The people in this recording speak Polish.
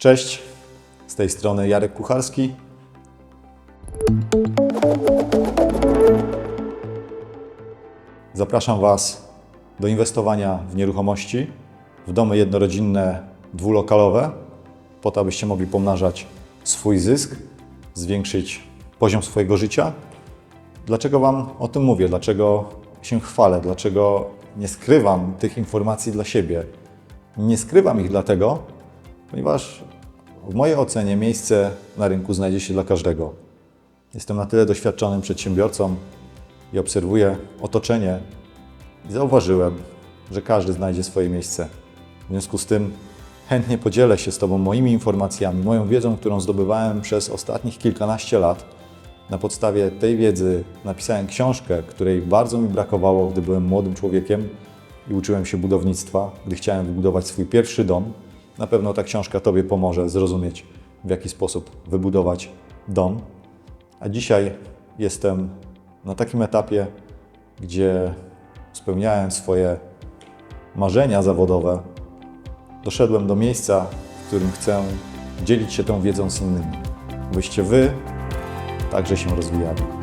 Cześć, z tej strony Jarek Kucharski. Zapraszam Was do inwestowania w nieruchomości, w domy jednorodzinne, dwulokalowe, po to, abyście mogli pomnażać swój zysk, zwiększyć poziom swojego życia. Dlaczego Wam o tym mówię? Dlaczego się chwalę? Dlaczego nie skrywam tych informacji dla siebie? Nie skrywam ich dlatego, ponieważ w mojej ocenie miejsce na rynku znajdzie się dla każdego. Jestem na tyle doświadczonym przedsiębiorcą i obserwuję otoczenie i zauważyłem, że każdy znajdzie swoje miejsce. W związku z tym chętnie podzielę się z Tobą moimi informacjami, moją wiedzą, którą zdobywałem przez ostatnich kilkanaście lat. Na podstawie tej wiedzy napisałem książkę, której bardzo mi brakowało, gdy byłem młodym człowiekiem i uczyłem się budownictwa, gdy chciałem wybudować swój pierwszy dom. Na pewno ta książka Tobie pomoże zrozumieć, w jaki sposób wybudować dom. A dzisiaj jestem na takim etapie, gdzie spełniałem swoje marzenia zawodowe. Doszedłem do miejsca, w którym chcę dzielić się tą wiedzą z innymi, byście Wy także się rozwijali.